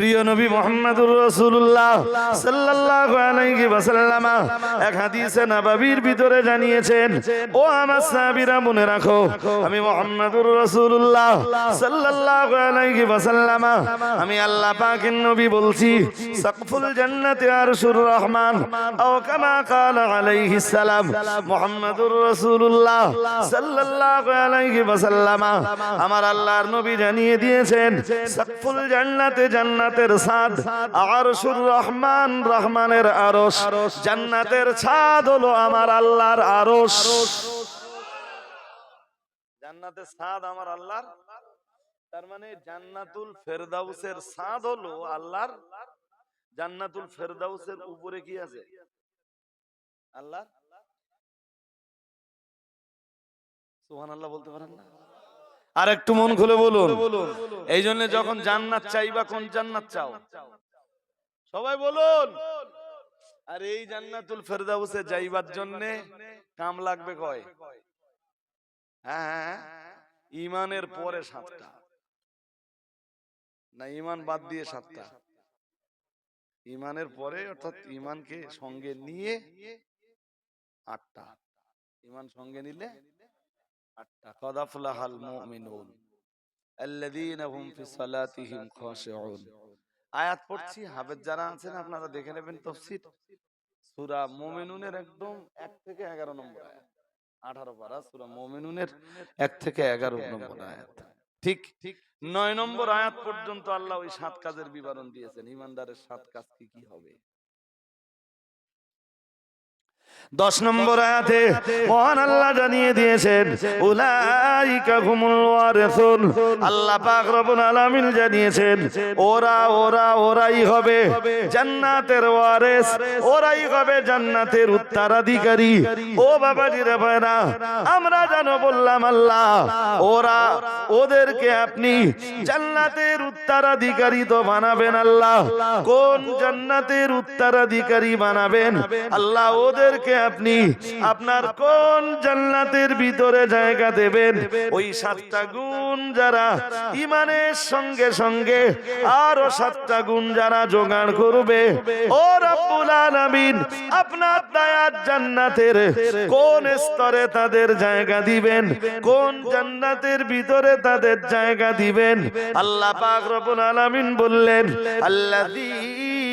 প্রিয় নবী মোহাম্মদুর আলাইহি ওয়াসাল্লাম এক হাদিসে নববীর ভিতরে জানিয়েছেন, ও আমার সাহাবীরা, মনে রাখো, আমি মোহাম্মদুর আলাইহি ওয়াসাল্লাম, আমি আল্লাহ পাকের নবী বলছি জান্নাতি আরশুর রহমান কামা ক্বালা আলাইহিস সালাম, মোহাম্মদুর আলাইহি ওয়াসাল্লাম, আমার আল্লাহর নবী জানিয়ে দিয়েছেন, সাকফুল জান্নাতে জান্নাতের ছাদ আরশুর রহমান, রহমানের আরশ। জান্নাতের ছাদ হলো আমার আল্লাহর আরশ। জান্নাতের ছাদ আমার আল্লাহর? তার মানে জান্নাতুল ফেরদাউসের ছাদ হলো আল্লাহর? জান্নাতুল ফেরদাউসের উপরে কি আছে? আল্লাহ সুবহানাল্লাহ বলতে পারেন না। আর একটু মন খুলে বলুন। এই জন্য যখন জান্নাত চাইবা কোন জান্নাত চাও সবাই বলুন। আর এই জান্নাতুল ফেরদাউসে যাইবার জন্য কাম লাগবে কয়? হ্যাঁ হ্যাঁ, হ্যাঁ। ইমানের পরে সাতটা। না ইমান বাদ দিয়ে সাতটা। ইমানের পরে অর্থাৎ ইমানকে সঙ্গে নিয়ে আটটা। ইমান সঙ্গে নিলে আটটা কদ আফলাহাল মুমিনুন। আল্লাযীনা হুম ফি সালাতিহিম খাশিউন। আয়াত পড়ছি হাফেজ যারা আছেন আপনারা দেখে নেবেন তাফসীর। সূরা মুমিনুনের একদম 1 থেকে 11 নম্বর আয়াত। 18 পারা সূরা মুমিনুনের 1 থেকে 11 নম্বর আয়াত। ঠিক ঠিক 9 নম্বর আয়াত পর্যন্ত আল্লাহ ওই সাত কাজের বিবরণ দিয়েছেন। ইমানদারের সাত কাজ কি কি হবে? দশ নম্বর আয়াতে মহান আল্লাহ জানিয়ে দিয়েছেন, উলাইকা হুমুল ওয়ারিসুন। আল্লাহ পাক রব্বুল আলামিন জানিয়েছেন, ওরা ওরা, ওরাই হবে জান্নাতের ওয়ারিস, ওরাই হবে জান্নাতের উত্তরাধিকারী। ও বাবাজি রে ভাইরা, আমরা জানো বললাম, আল্লাহ, ওরা, ওদেরকে আপনি জান্নাতের উত্তরাধিকারী তো বানাবেন, আল্লাহ। কোন জান্নাতের উত্তরাধিকারী বানাবেন? আল্লাহ, ওদেরকে আপনি আপনার কোন জান্নাতের ভিতরে জায়গা দেবেন? ওই সাতটা গুণ যারা ইমানের সঙ্গে সঙ্গে আরও সাতটা গুণ যারা জোগাড় করবে, ও রব্বুল আলামিন আপনার দায়াত জান্নাতের কোন স্তরে তাদের জায়গা দিবেন? কোন জান্নাতের ভিতরে তাদের জায়গা দিবেন? আল্লাহ পাক রব্বুল আলামিন বললেন আল্লাযীনা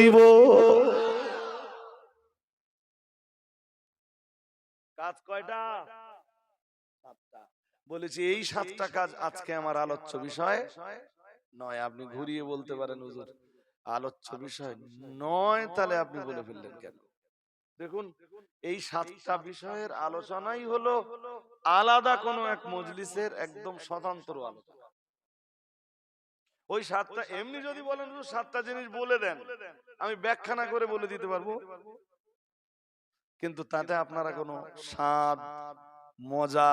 দিব। কাজ কয়টা? বলেছি, এই সাতটা কাজ আজকে আমার আলোচ্য বিষয়। নয়, আপনি ঘুরিয়ে বলতে পারেন, হুজুর। আলোচ্য বিষয় নয়, তাহলে আপনি বলে ফেললেন কেন? দেখুন, এই সাতটা বিষয়ের আলোচনাই হলো আলাদা কোনো এক মজলিসের একদম স্বতন্ত্র আলোচনা। ওই সাতটা এমনি যদি বলেন সাতটা জিনিস বলে দেন। আমি ব্যাখ্যা না করে বলে দিতে পারব। কিন্তু তাতে আপনারা কোনো স্বাদ মজা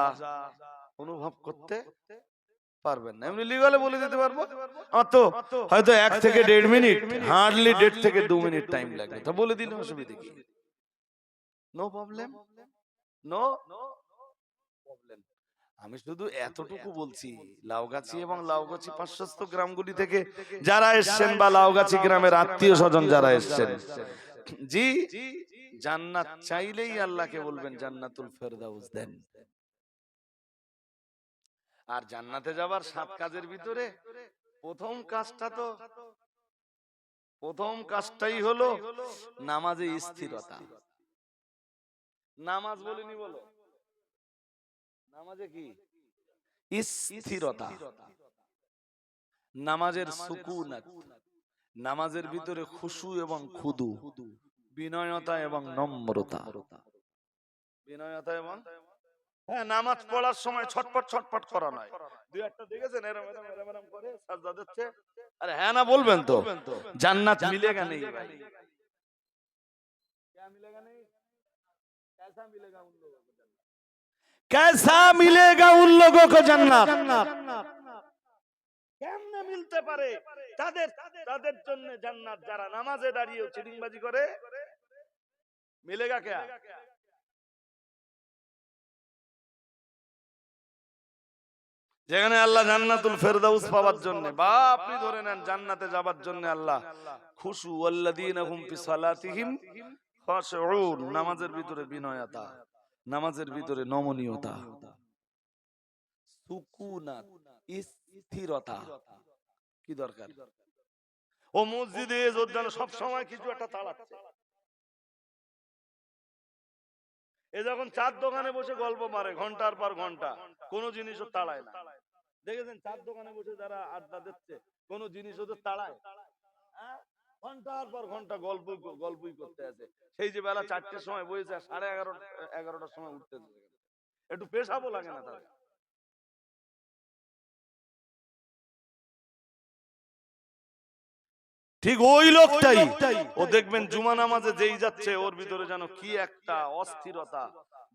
অনুভব করতে পারবেন না। এমনি লিগালে বলে দিতে পারব? আমার তো হয়তো এক থেকে দেড় মিনিট হার্ডলি দেড় থেকে দু মিনিট টাইম লাগবে। তা বলে দিলে অসুবিধা কি? নো প্রবলেম নো আমি শুধু এতটুকু বলছি লাউগাছি এবং লাউগাছি পার্শ্বস্থ গ্রামগুলি থেকে যারা এসছেন বা লাউগাছি গ্রামের আত্মীয় স্বজন যারা এসছেন। জি জান্নাত চাইলেই আল্লাহকে বলবেন জান্নাতুল ফেরদাউস দেন। আর জান্নাতে যাবার সাত কাজের ভিতরে প্রথম কাজটা তো প্রথম কাজটাই হলো নামাজে স্থিরতা। নামাজ বলিনি বলো। নামাজে কি স্থিরতা নামাজের সুকুনাত নামাজের ভিতরে খুশু এবং খুদু বিনয়তা এবং নম্রতা বিনয়তা এবং হ্যাঁ নামাজ পড়ার সময় ছটপট ছটপট করা নয় দুই একটা দেখেছেন এরম এরম এরম এরম করে সাজদা দিচ্ছে আরে হ্যাঁ না বলবেন তো জান্নাত মিলেগা নেই ভাই क्या मिलेगा नहीं कैसा मिलेगा उन लोगों को कैसा मिलेगा उन लोगों को जन्नत কেমনে মিলতে পারে তাদের তাদের জন্য জান্নাত যারা নামাজে দাঁড়িয়ে চিটিংবাজি করে মিলেগা কে যেখানে আল্লাহ জান্নাতুল ফেরদাউস পাওয়ার জন্য বা আপনি ধরে নেন জান্নাতে যাবার জন্য আল্লাহ খুশু আল্লাযীনা হুম ফি সালাতিহিম খাশউন নামাজের ভিতরে বিনয়তা নামাজের ভিতরে নমনীয়তা সুকুনাত স্থিরতা। কি দরকার? ও মসজিদে যোদ্ধান সব সময় কিছু একটা তাড়াচ্ছে এ যখন চার দোকানে বসে গল্প মারে ঘণ্টার পর ঘণ্টা কোনো জিনিসও তাড়ায় না। দেখেছেন চার দোকানে বসে যারা আড্ডা দিচ্ছে কোনো জিনিস ওদের তাড়ায়? ঘণ্টার পর ঘণ্টা গল্প গল্পই করতে আছে। সেই যে বেলা চারটের সময় বসেছে সাড়ে এগারো এগারোটার সময় উঠতে একটু পেশাবো লাগে না তাদের ঠিক ওই লোকটাই। ও দেখবেন জুমা নামাজে যেই যাচ্ছে ওর ভিতরে যেন কি একটা অস্থিরতা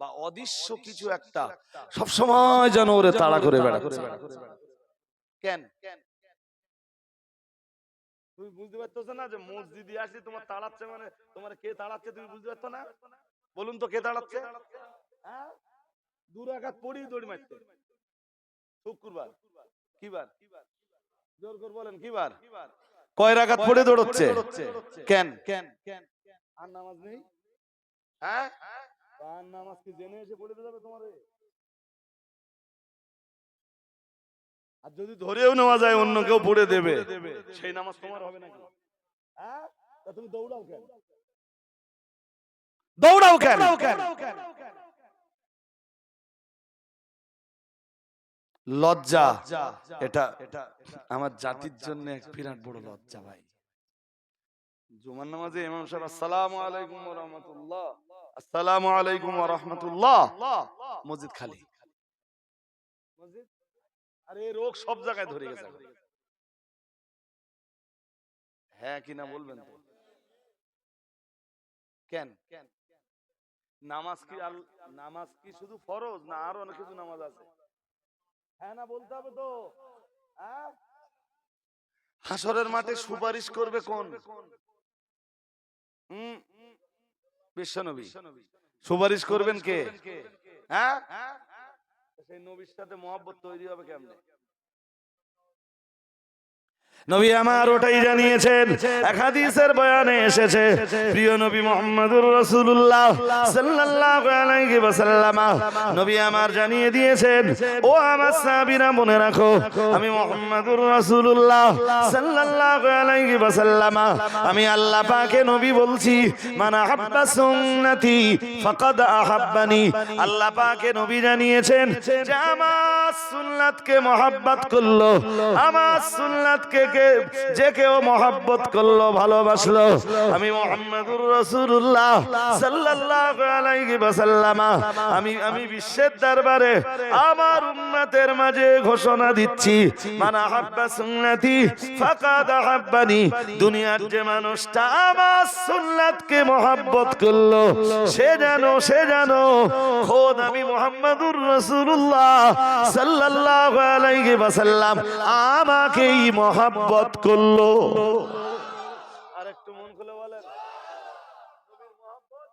বা অদৃশ্য কিছু একটা। সব সময় যেন ওরে তাড়া করে বেড়াচ্ছে। কেন? তুমি বুঝতে পারছ না যে মসজিদে আসি তোমার তাড়াচ্ছে মানে তোমার কে তাড়াচ্ছে তুমি বুঝতে পারছ না? বলুন তো কে তাড়াচ্ছে? হ্যাঁ? দূর আঘাত পড়ি দড়ি মারতে। শুক্রবার। কি বার জোর করে বলেন কয় পড়ে দৌড়চ্ছে। কেন? কেন? কেন? আর নামাজ নেই? হ্যাঁ? আর নামাজ কি জেনে এসে পড়ে যাবে তোমার? আর যদি ধরেও নেওয়া যায় অন্য কেউ পড়ে দেবে। সেই নামাজ তোমার হবে নাকি? হ্যাঁ? তুমি দৌড়াও কেন? দৌড়াও কেন? লজ্জা। এটা এটা আমার জাতির জন্য এক বিরাট বড় লজ্জা ভাই। জুমার নামাজে ইমাম সাহেব আসসালামু আলাইকুম ওয়া রাহমাতুল্লাহ। আসসালামু আলাইকুম ওয়া রাহমাতুল্লাহ। মসজিদ খালি। মসজিদ আরে রোগ সব জায়গায় ধরে গেছে হ্যাঁ কিনা বলবেন তো? কেন? নামাজ কি নামাজ কি শুধু ফরজ না আরও অনেক কিছু নামাজ আছে? হ্যাঁ না বলতে হবে তো। হ্যাঁ? হাসরের মাঠে সুপারিশ করবে কোন? হুম, বিশ্বনবী। সুপারিশ করবেন কে? হ্যাঁ? সেই নবীর সাথে মহব্বত তৈরি হবে কেমনে? নবী আমার ওটাই জানিয়েছেন। এক হাদিসের বয়ানে এসেছে, প্রিয় নবী মুহাম্মদুর রাসূলুল্লাহ সাল্লাল্লাহু আলাইহি ওয়াসাল্লাম। নবী আমার জানিয়ে দিয়েছেন, ও আমার সাহাবীরা, মনে রাখো, আমি মুহাম্মদুর রাসূলুল্লাহ সাল্লাল্লাহু আলাইহি ওয়াসাল্লাম। আমি আল্লাহ পাকে নবী বলছি, মান আহাব্বা সুন্নতি, ফাকাদ আহাব্বানি। আল্লাহ পাকে নবী জানিয়েছেন যে, আমার সুন্নাতকে মহব্বত করল, আমার সুন্নাতকে কে যে কেউ মহব্বত করল, ভালোবাসলো। আমি মোহাম্মদুর রাসূলুল্লাহ সাল্লাল্লাহু আমি আমি বিশ্বের দরবারে আমার উম্মতের মাঝে ঘোষণা দিচ্ছি ফাকাদ দুনিয়ার যে মানুষটা আমার সুন্নাতকে মহব্বত করল, সে জানো সে জানো খোদ আমি মোহাম্মদুর ওয়াসাল্লাম আমাকেই মহব্বত করল। মহব্বত?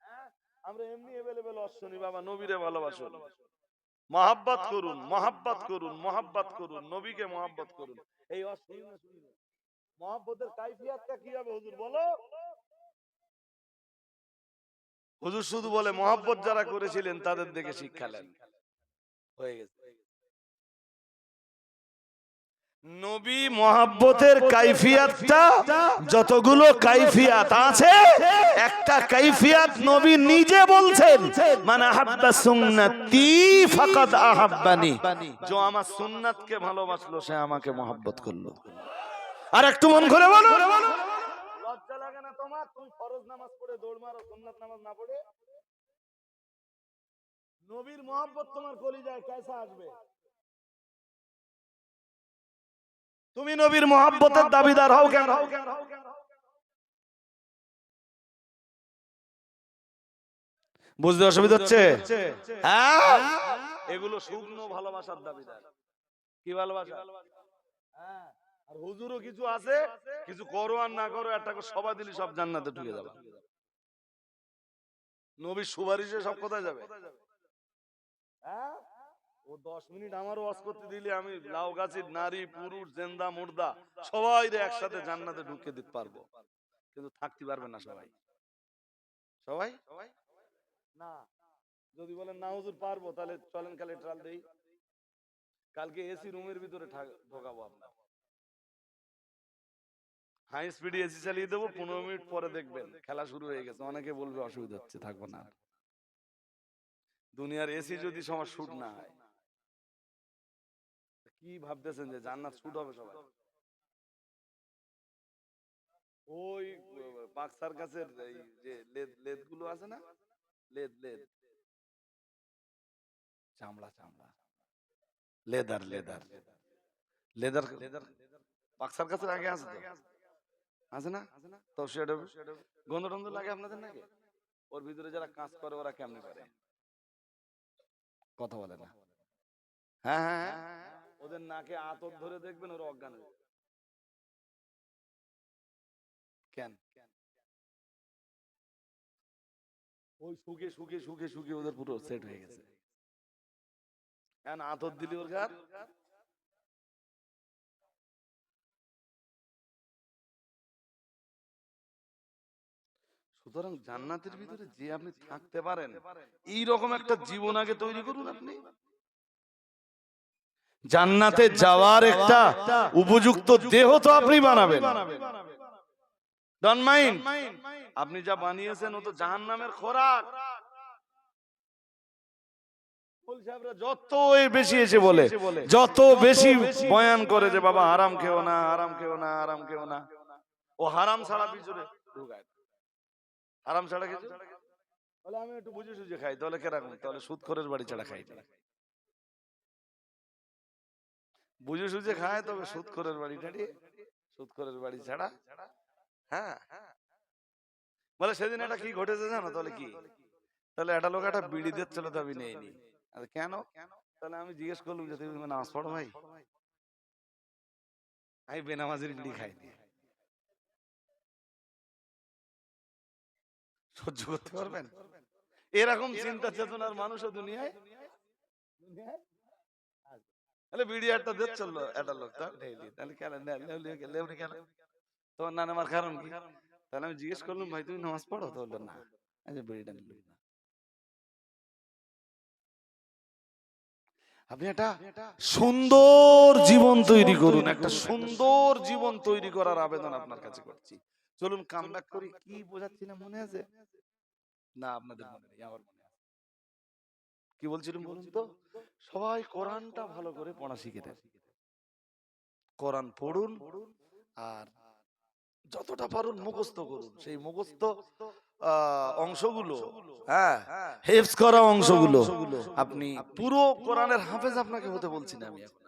হ্যাঁ? ভালোবাসুন। মহাব্বত করুন করুন করুন, নবীকে করুন। এই। মহাব্বতের কাইফিয়াতটা কি হবে হুজুর, বলো? হুজুর শুধু বলে মহাব্বত যারা করেছিলেন তাদের দেখে শিক্ষা নেন। হয়ে গেছে। নবী মহাব্বতের কাইফিয়াতটা যতগুলো কাইফিয়াত আছে একটা কাইফিয়াত নবী নিজে বলছেন মানে আহাব্বা সুন্নতি ফাকাদ আহাব্বানি। যে আমার সুন্নাতকে ভালোবাসলো সে আমাকে মহাব্বত করল। আর একটু মন করে বলো। লজ্জা লাগে না তোমার? তুমি ফরজ নামাজ পড়ে দৌড় মারো সুন্নাত নামাজ না পড়ে? নবীর মহব্বত তোমার কলিজায় কেসা আসবে? তুমি নবীর মোহাব্বতের দাবিদার হও কেন? বুঝতে অসুবিধা হচ্ছে? হ্যাঁ? এগুলো শুকনো ভালোবাসার দাবিদার। কি ভালোবাসা? হ্যাঁ, আর হুজুরও কিছু আছে কিছু করো আর না করো একটা সবাই দিলি সব জান্নাতে ঢুকে যাবে। নবীর সুপারিশে সব কোথায় যাবে? হ্যাঁ? ও দশ মিনিট আমার ওয়াজ করতে দিলে আমি লাউ গাছের নারী পুরুষ জেন্দা মুর্দা সবাই একসাথে জান্নাতে দিতে পারব। কিন্তু থাকতে পারবে না সবাই। সবাই? না। যদি বলেন না হুজুর পারব তাহলে চলেন কালে ট্রাল দেই। কালকে এসি রুমের ভিতরে ঢোকাবো আপনার হাই স্পিডে এসি চালিয়ে দেবো পনেরো মিনিট পরে দেখবেন। খেলা শুরু হয়ে গেছে অনেকে বলবে অসুবিধা হচ্ছে থাকব না। দুনিয়ার এসি যদি সবার শুট না হয়। কি ভাবতেছেন যে জান্নাত শুট হবে সবাই? ওই, পাক সার্কাসের যে লেদ লেদগুলো আছে না? Lathe lathe. চামড়া চামড়া। Leather leather. Leather leather. পাক সার্কাসের আগে আছে আছে না? তো সেটা গন্ধ টন্ধ লাগে আপনাদের নাকি? ওর ভিতরে যারা কাজ করে, ওরা কেমনে করে? কথা বলে না। হ্যাঁ হ্যাঁ হ্যাঁ। ওদের নাকে আতর ধরে দেখবেন ওরা অজ্ঞান হয়ে। কেন? ওই শুকে শুকে শুকে শুকে ওদের পুরো সেট হয়ে গেছে। এখন আতর দিলি ওর গার সুতরাং জান্নাতের ভিতরে যে আপনি থাকতে পারেন এই রকম একটা জীবন আগে তৈরি করুন আপনি। জান্নাতে যাওয়ার একটা উপযুক্ত দেহ তো আপনি বানাবেন। আপনি যা বানিয়েছেন, ও তো জাহান নামের খোরাক যত বেশি এসে বলে, যত বেশি বয়ান করে যে, বাবা, হারাম খেও না, হারাম খেও না, হারাম খেও না। ও হারাম ছাড়া পিছনে ছাড়া তাহলে আমি একটু বুঝে সুঝে খাই। তাহলে কেরকম তাহলে সুদ খোরের বাড়ি ছাড়া খাই বুঝে সুঝে খায় তবে সুদ খোরের বাড়ি। টাড়ি সুদ খোরের বাড়ি ছাড়া। হ্যাঁ। বলে সেদিন এটা কি ঘটেছে জানো তাহলে কি? তাহলে একটা লোক একটা বিড়ি দিচ্ছিল তো আমি নেইনি। আরে কেন? তাহলে আমি জিজ্ঞেস করলাম যে তুমি নামাজ পড়ো ভাই? আমি বেনামাজির বিড়ি খাইনি। সহ্য করতে পারবেন? এরকম চিন্তা চেতনার মানুষও দুনিয়ায়? দুনিয়ায়। তাহলে একটা দিচ্ছিল একটা লোক তো তাহলে কেন? কেন? তোমার না নেওয়ার কারণ কি? তাহলে আমি জিজ্ঞেস করলাম ভাই তুমি নামাজ পড়ো? তো বলল না। যে বিড়িটা নিল। না আপনি একটা সুন্দর জীবন তৈরি করুন একটা সুন্দর জীবন তৈরি করার আবেদন আপনার কাছে করছি। চলুন কামব্যাক করি কি বোঝাচ্ছি না মনে আছে? না আপনাদের মনে নেই আমার মনে কি বলছিলাম বলুন তো? সবাই কোরআনটা ভালো করে পড়া শিখে নেন কোরআন পড়ুন আর যতটা পারুন মুখস্থ করুন। সেই মুখস্থ অংশগুলো হ্যাঁ হেফজ করা অংশগুলো। আপনি পুরো কোরআনের হাফেজ আপনাকে হতে বলছি না আমি এখন।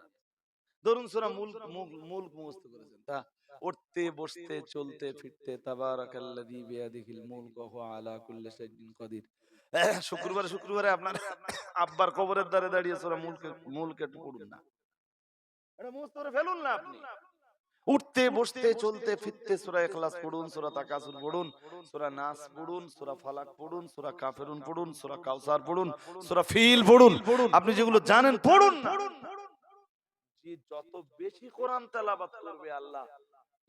ধরুন সুরা মূল মূল- মুখস্থ করেছেন। তা উঠতে বসতে চলতে ফিরতে তাবারাকাল্লাযী বিয়াদিহিল মুলকু ওয়া হুয়া আলা কুল্লি শাইইন কাদির। শুক্রবারে শুক্রবারে আপনার আব্বার কবরের দ্বারে দাঁড়িয়ে সুরা মূলকে মূলকে পড়ুন না। এটা মুখস্থ করে ফেলুন না আপনি। উঠতে বসতে চলতে ফিরতে সূরা ইখলাস পড়ুন সূরা তাকাসুর পড়ুন সূরা নাস পড়ুন সূরা ফালাক পড়ুন সূরা কাফিরুন পড়ুন সূরা কাউসার পড়ুন সূরা ফিল পড়ুন। আপনি যেগুলো জানেন পড়ুন যে যত বেশি কোরআন তেলাওয়াত করবে আল্লাহ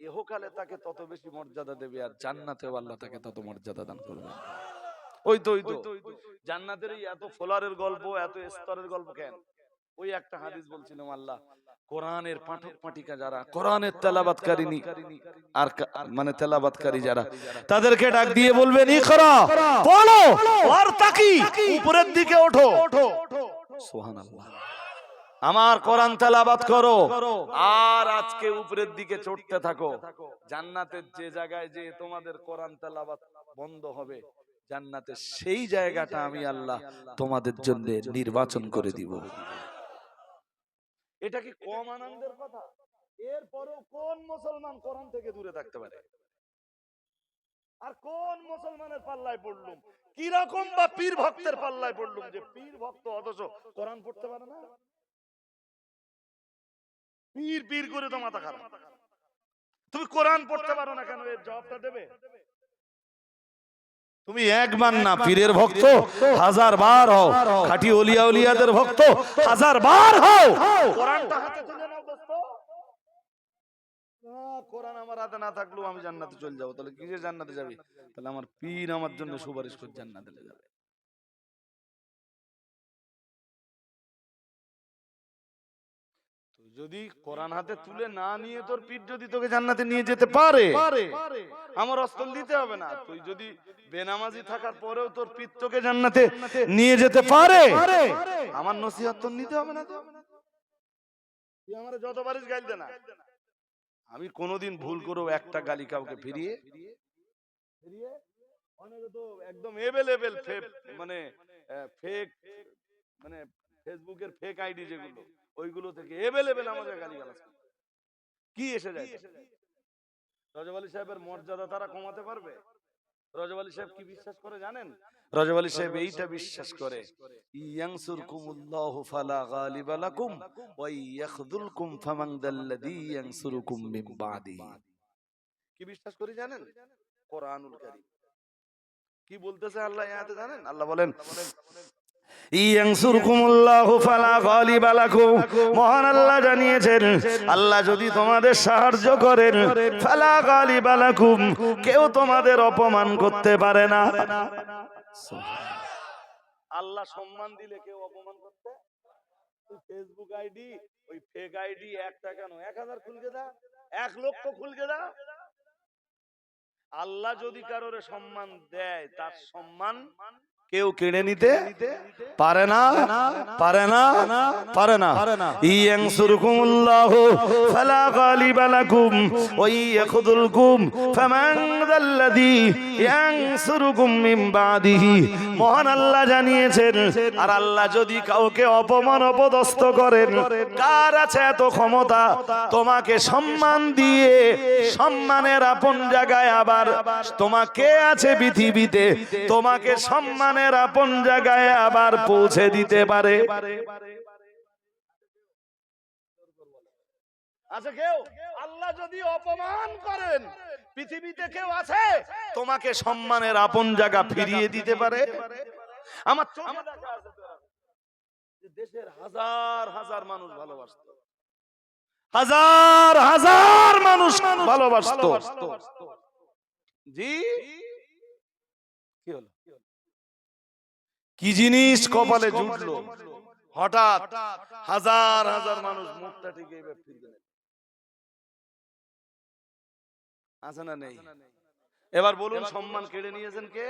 ইহকালে তাকে তত বেশি মর্যাদা দেবে আর জান্নাতেও আল্লাহ তাকে তত মর্যাদা দান করবে। ওই তো জান্নাতের এত ফোলারের গল্প, এত স্তরের গল্প কেন? ওই একটা হাদিস বলছিলাম আল্লাহ, কোরআনের পাঠক পাঠিকা যারা, কোরআনের তেলাবাতকারিনী আর মানে তেলাবাতকারী যারা, তাদেরকে ডাক দিয়ে বলবেন উপরের দিকে ওঠো। সুবহানাল্লাহ। আমার কোরআন তেলাবাত করো, আর আজকে উপরের দিকে চড়তে থাকো। জান্নাতের যে জায়গায় যে তোমাদের কোরআন তেলাবাত বন্ধ হবে জান্নাতে সেই জায়গাটা আমি আল্লাহ তোমাদের জন্য নির্বাচন করে দিব। এটা কি কম আনন্দের কথা? এরপরেও কোন মুসলমান কোরআন থেকে দূরে থাকতে পারে? আর কোন মুসলমানের পাল্লায় পড়লুম? কীরকম বা পীর ভক্তের পাল্লায় পড়লুম যে পীর ভক্ত অথচ কোরআন পড়তে পারে না? পীর পীর করে তো মাথা খারাপ। তুমি কোরআন পড়তে পারো না কেন? এর জবাবটা দেবে? তুমি একবার না পীরের ভক্ত হাজার বার হও। খাটি অলিয়া অলিয়াদের ভক্ত হাজার বার হও। কোরআনটা হাতে তুলে নাও দোস্ত। কোরআন আমার হাতে না থাকলেও আমি জান্নাতে চলে যাব। তাহলে কিসে জান্নাতে যাবি? তাহলে আমার পীর আমার জন্য সুপারিশ করে জান্নাতে যাবে। যদি কোরআন হাতে তুলে না নিয়ে তোর পীর যদি তোকে জান্নাতে নিয়ে যেতে পারে, আমার অস্তল দিতে হবে না। তুই যদি বেনামাজি থাকার পরেও তোর পীর তোকে জান্নাতে নিয়ে যেতে পারে, আমার নসিহত তোর নিতে হবে না তুই আমার যত পারিস গাইল দে না। আমি কোনোদিন ভুল করেও একটা গালি কাউকে ফিরিয়ে ফিরিয়ে? অনেকে তো একদম এভেলেবেল মানে ফেক মানে ফেসবুকের ফেক আইডি যেগুলো ওইগুলো থেকে এভেলেবেল আমাদের গালি গালাজ কি এসে যায় রজব আলী সাহেবের মর্যাদা তারা কমাতে পারবে? রজব আলী সাহেব কি বিশ্বাস করে জানেন? রজব আলী সাহেব এইটা বিশ্বাস করে। ইয়ানসুরকুমুল্লাহু ফালা গালিবা লাকুম ওয়া ইয়াখযুলকুম ফামান দাল্লাযী ইয়ানসুরুকুম মিন বাদিহি কি বিশ্বাস করি জানেন? কোরআনুল কারীম। কি বলতেছে আল্লাহ আয়াতে জানেন? আল্লাহ বলেন। মহান আল্লাহ জানিয়েছেন, আল্লাহ যদি তোমাদের সাহায্য করেন, ফালা গালিবা লাকুম। কেউ তোমাদের অপমান করতে পারে না। আল্লাহ সম্মান দিলে কেউ অপমান করতে? ফেসবুক আইডি ওই ফেক আইডি একটা কেন? এক হাজার খুলকে দা এক লক্ষ খুলকে দা আল্লাহ যদি কারোর সম্মান দেয়, তার সম্মান কেউ কেড়ে নিতে পারে না পারে না পারে না। ইয়ানসুরকুমুল্লাহু ফালা গালিবা লাকুম ওয়া ইয়াখযুলকুম ফামান যাল্লাযী ইয়ানসুরুকুম মিন বাদিহি। মহান আল্লাহ জানিয়েছেন, আর আল্লাহ যদি কাউকে অপমান অপদস্থ করেন, কার আছে এত ক্ষমতা? তোমাকে সম্মান দিয়ে সম্মানের আপন জায়গায় আবার তোমাকে আছে পৃথিবীতে, তোমাকে সম্মানের আপন জায়গায় আবার পৌঁছে দিতে পারে। আছে কেউ? আল্লাহ যদি অপমান করেন পৃথিবীতে কেউ আছে? তোমাকে সম্মানের আপন জায়গা ফিরিয়ে দিতে পারে? আমার চোখে দেখা আছে তো এরকম। যে দেশের হাজার হাজার মানুষ ভালোবাসতো। হাজার হাজার মানুষ ভালোবাসতো। জি? কি হলো? কি জিনিস কপালে জুটলো? হঠাৎ হাজার হাজার মানুষ মুখটা টিকে এবার ফিরবে আছে না নেই? এবার বলুন সম্মান কেড়ে নিয়েছেন কে?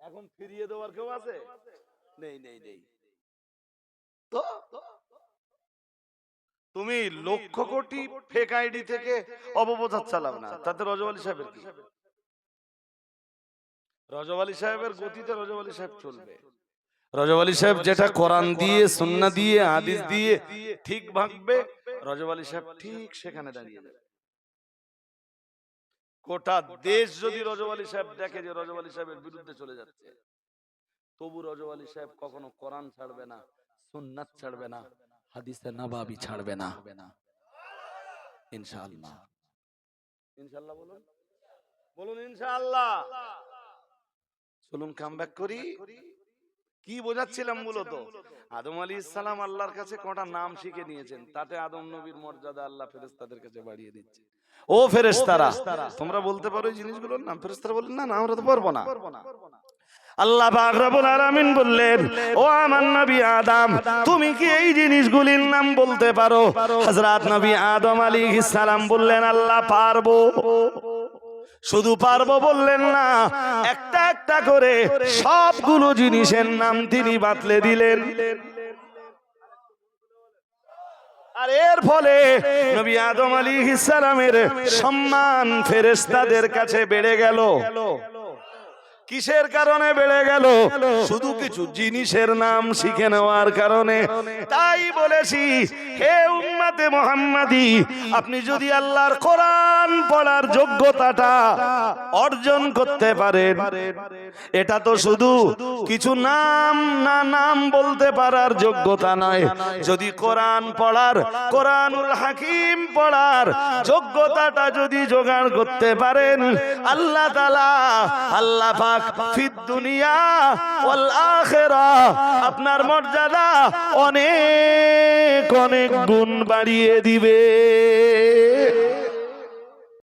এখন ফিরিয়ে দেওয়ার কেউ আছে? নেই নেই নেই। তো? তুমি লক্ষ কোটি ফেক আইডি থেকে অপপ্রচার চালাও না। তাতে রজব আলী সাহেবের কি? রজব সাহেবের গতিতে রজব সাহেব চলবে। রজব সাহেব যেটা কোরআন দিয়ে, সুন্না দিয়ে, হাদিস দিয়ে ঠিক ভাববে রজব সাহেব ঠিক সেখানে দাঁড়িয়ে যাবে। গোটা দেশ যদি রজব সাহেব দেখে যে রজব সাহেবের বিরুদ্ধে চলে যাচ্ছে, তবু রজব সাহেব কখনো কোরআন ছাড়বে না, সুন্নাত ছাড়বে না, হাদিসে নাবাবি ছাড়বে না। ইনশাআল্লাহ। ইনশাআল্লাহ বলুন। বলুন ইনশাআল্লাহ। চলুন কামব্যাক করি। কি বোঝাচ্ছিলাম মূলত? আদম আলী ইসলাম আল্লাহর কাছে কটা নাম শিখে নিয়েছেন? তাতে আদম নবীর মর্যাদা আল্লাহ ফেরেস্তাদের কাছে বাড়িয়ে দিচ্ছে। ও ফেরেস্তারা তোমরা বলতে পারো এই জিনিসগুলোর নাম। ফেরেস্তারা বলেন না না আমরা তো পারব না। আল্লাহ পাক রব্বুল আলামিন বললেন ও আমার নবী আদম তুমি কি এই জিনিসগুলির নাম বলতে পারো? হযরত নবী আদম আলাইহিস সালাম বললেন আল্লাহ পারব। শুধু পারব বললেন না, একটা একটা করে সবগুলো জিনিসের নাম তিনি বাতলে দিলেন। আর এর ফলে নবী আদম আলী ইসালামের সম্মান ফেরেস্তাদের কাছে বেড়ে গেল। কিসের কারণে বেড়ে গেল? শুধু কিছু জিনিসের নাম শিখে নেওয়ার কারণে। তাই বলেছি, হে উম্মাতে মোহাম্মদি, আপনি যদি আল্লাহর কোরআন পড়ার যোগ্যতাটা অর্জন করতে পারেন, এটা তো শুধু কিছু নাম না নাম বলতে পারার যোগ্যতা নয়। যদি কোরআন পড়ার, কোরআনুল হাকিম পড়ার যোগ্যতাটা যদি জোগাড় করতে পারেন, আল্লাহ তালা আল্লাহ পাক দুনিয়া আপনার মর্যাদা অনেক অনেক গুণ বাড়িয়ে দিবে।